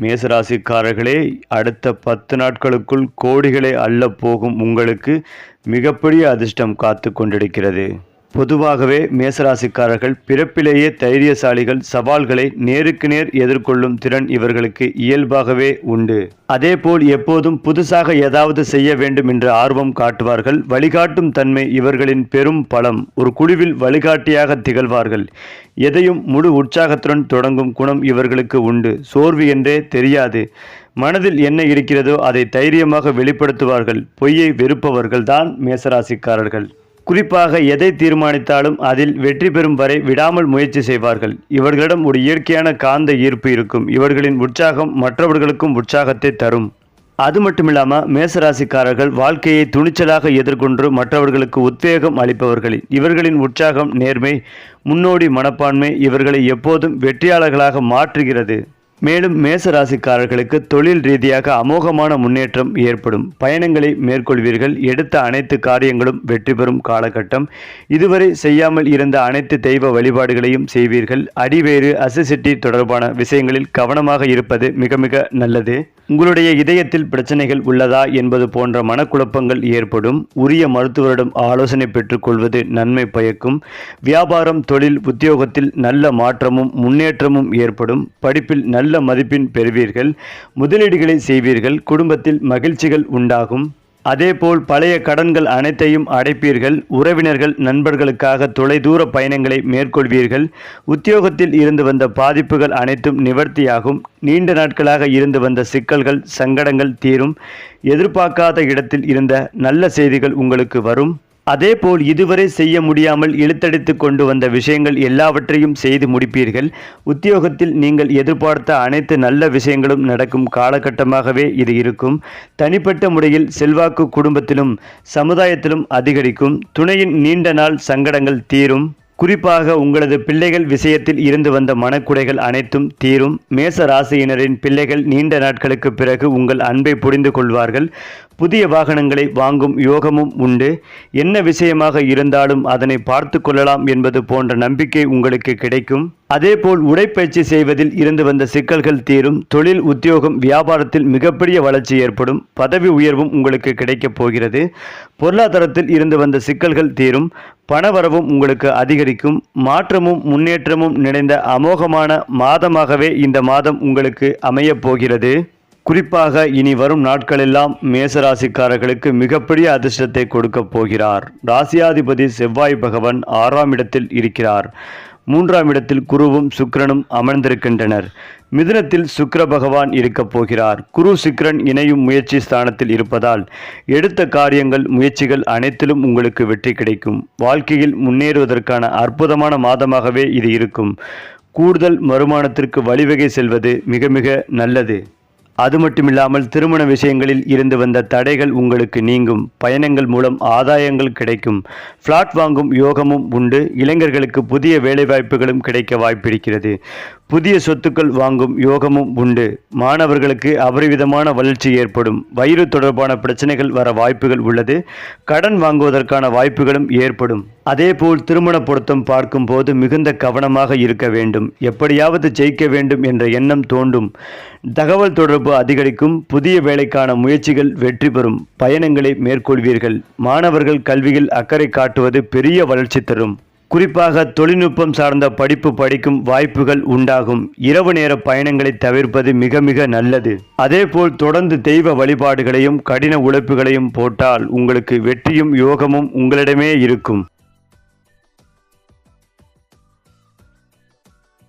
மேசராசிக்காரர்களே அடுத்த பத்து நாட்களுக்குள் கோடிகளை அள்ளப் போகும் உங்களுக்கு மிகப்பெரிய அதிர்ஷ்டம் காத்து கொண்டிருக்கிறது. பொதுவாகவே மேசராசிக்காரர்கள் பிறப்பிலேயே தைரியசாலிகள் சவால்களை நேருக்கு நேர் எதிர்கொள்ளும் திறன் இவர்களுக்கு இயல்பாகவே உண்டு. அதேபோல் எப்போதும் புதுசாக ஏதாவது செய்ய வேண்டும் என்ற ஆர்வம் காட்டுவார்கள். வழிகாட்டும் தன்மை இவர்களின் பெரும் பலம். ஒரு குழுவில் வழிகாட்டியாக திகழ்வார்கள். எதையும் முழு உற்சாகத்துடன் தொடங்கும் குணம் இவர்களுக்கு உண்டு. சோர்வு என்றே தெரியாது. மனதில் என்ன இருக்கிறதோ அதை தைரியமாக வெளிப்படுத்துவார்கள். பொய்யை வெறுப்பவர்கள்தான் மேசராசிக்காரர்கள். குறிப்பாக எதை தீர்மானித்தாலும் அதில் வெற்றி பெறும் வரை விடாமல் முயற்சி செய்வார்கள். இவர்களிடம் ஒரு இயற்கையான காந்த ஈர்ப்பு இருக்கும். இவர்களின் உற்சாகம் மற்றவர்களுக்கும் உற்சாகத்தை தரும். அது மட்டுமில்லாமல் மேசராசிக்காரர்கள் வாழ்க்கையை துணிச்சலாக எதிர்கொண்டு மற்றவர்களுக்கு உத்வேகம் அளிப்பவர்கள். இவர்களின் உற்சாகம் நேர்மை முன்னோடி மனப்பான்மை இவர்களை எப்போதும் வெற்றியாளர்களாக மாற்றுகிறது. மேலும் மேச ராசிக்காரர்களுக்கு தொழில் ரீதியாக அமோகமான முன்னேற்றம் ஏற்படும். பயணங்களை மேற்கொள்வீர்கள். எடுத்த அனைத்து காரியங்களும் வெற்றி பெறும் காலகட்டம். இதுவரை செய்யாமல் இருந்த அனைத்து தெய்வ வழிபாடுகளையும் செய்வீர்கள். அடிவேறு அசிசிட்டி தொடர்பான விஷயங்களில் கவனமாக இருப்பது மிக மிக நல்லது. உங்களுடைய இதயத்தில் பிரச்சனைகள் உள்ளதா என்பது போன்ற மனக்குழப்பங்கள் ஏற்படும். உரிய மருத்துவரிடம் ஆலோசனை பெற்றுக்கொள்வது நன்மை பயக்கும். வியாபாரம் தொழில் உத்தியோகத்தில் நல்ல மாற்றமும் முன்னேற்றமும் ஏற்படும். படிப்பில் நல்ல மதிப்பெண் பெறுவீர்கள். முதலீடுகளை செய்வீர்கள். குடும்பத்தில் மகிழ்ச்சிகள் உண்டாகும். அதேபோல் பழைய கடன்கள் அனைத்தையும் அடைப்பீர்கள் உறவினர்கள் நண்பர்களுக்காக தொலைதூர பயணங்களை மேற்கொள்வீர்கள். உத்தியோகத்தில் இருந்து வந்த பாதிப்புகள் அனைத்தும் நிவர்த்தியாகும். நீண்ட நாட்களாக இருந்து வந்த சிக்கல்கள் சங்கடங்கள் தீரும். எதிர்பார்க்காத இடத்தில் இருந்த நல்ல செய்திகள் உங்களுக்கு வரும். அதேபோல் இதுவரை செய்ய முடியாமல் இழுத்தடித்து கொண்டு வந்த விஷயங்கள் எல்லாவற்றையும் செய்து முடிப்பீர்கள். உத்தியோகத்தில் நீங்கள் எதிர்பார்த்த அனைத்து நல்ல விஷயங்களும் நடக்கும் காலகட்டமாகவே இது இருக்கும். தனிப்பட்ட முறையில் செல்வாக்கு குடும்பத்திலும் சமுதாயத்திலும் அதிகரிக்கும். துணையின் நீண்ட நாள் சங்கடங்கள் தீரும். குறிப்பாக உங்களது பிள்ளைகள் விஷயத்தில் இருந்து வந்த மனக்குடைகள் அனைத்தும் தீரும். மேச ராசியினரின் பிள்ளைகள் நீண்ட நாட்களுக்கு பிறகு உங்கள் அன்பை புரிந்து கொள்வார்கள். புதிய வாகனங்களை வாங்கும் யோகமும் உண்டு. என்ன விஷயமாக இருந்தாலும் அதனை பார்த்து கொள்ளலாம் என்பது போன்ற நம்பிக்கை உங்களுக்கு கிடைக்கும். அதேபோல் உடைப்பயிற்சி செய்வதில் இருந்து வந்த சிக்கல்கள் தீரும். தொழில் உத்தியோகம் வியாபாரத்தில் மிகப்பெரிய வளர்ச்சி ஏற்படும். பதவி உயர்வும் உங்களுக்கு கிடைக்கப் போகிறது. பொருளாதாரத்தில் இருந்து வந்த சிக்கல்கள் தீரும். பணவரவும் உங்களுக்கு அதிகரிக்கும். மாற்றமும் முன்னேற்றமும் நிறைந்த அமோகமான மாதமாகவே இந்த மாதம் உங்களுக்கு அமையப் போகிறது. குறிப்பாக இனி வரும் நாட்களெல்லாம் மேசராசிக்காரர்களுக்கு மிகப்பெரிய அதிர்ஷ்டத்தை கொடுக்கப் போகிறார். ராசியாதிபதி செவ்வாய் பகவான் ஆறாம் இடத்தில் இருக்கிறார். மூன்றாம் இடத்தில் குருவும் சுக்கிரனும் அமர்ந்திருக்கின்றனர். மிதுனத்தில் சுக்கர பகவான் இருக்கப் போகிறார். குரு சுக்கிரன் இணையும் முயற்சி ஸ்தானத்தில் இருப்பதால் எடுத்த காரியங்கள் முயற்சிகள் அனைத்திலும் உங்களுக்கு வெற்றி கிடைக்கும். வாழ்க்கையில் முன்னேறுவதற்கான அற்புதமான மாதமாகவே இது இருக்கும். கூடுதல் வருமானத்திற்கு வழிவகை செல்வது மிக மிக நல்லது. அது மட்டுமில்லாமல் திருமண விஷயங்களில் இருந்து வந்த தடைகள் உங்களுக்கு நீங்கும். பயணங்கள் மூலம் ஆதாயங்கள் கிடைக்கும். ஃப்ளாட் வாங்கும் யோகமும் உண்டு. இளைஞர்களுக்கு புதிய வேலைவாய்ப்புகளும் கிடைக்க வாய்ப்பிருக்கிறது. புதிய சொத்துக்கள் வாங்கும் யோகமும் உண்டு. மாணவர்களுக்கு அபரிவிதமான வளர்ச்சி ஏற்படும். வயிறு தொடர்பான பிரச்சனைகள் வர வாய்ப்புகள் உள்ளது. கடன் வாங்குவதற்கான வாய்ப்புகளும் ஏற்படும். அதேபோல் திருமண பொருத்தம் பார்க்கும்போது மிகுந்த கவனமாக இருக்க வேண்டும். எப்படியாவது ஜெயிக்க வேண்டும் என்ற எண்ணம் தோண்டும் தகவல் தொடர்பு அதிகரிக்கும். புதிய வேலைக்கான முயற்சிகள் வெற்றி பெறும். பயணங்களை மேற்கொள்வீர்கள். மாணவர்கள் கல்வியில் அக்கறை காட்டுவது பெரிய வளர்ச்சி தரும். குறிப்பாக தொழில்நுட்பம் சார்ந்த படிப்பு படிக்கும் வாய்ப்புகள் உண்டாகும். இரவு நேர பயணங்களை தவிர்ப்பது மிக மிக நல்லது. அதேபோல் தொடர்ந்து தெய்வ வழிபாடுகளையும் கடின உழைப்புகளையும் போட்டால் உங்களுக்கு வெற்றியும் யோகமும் உங்களிடமே இருக்கும்.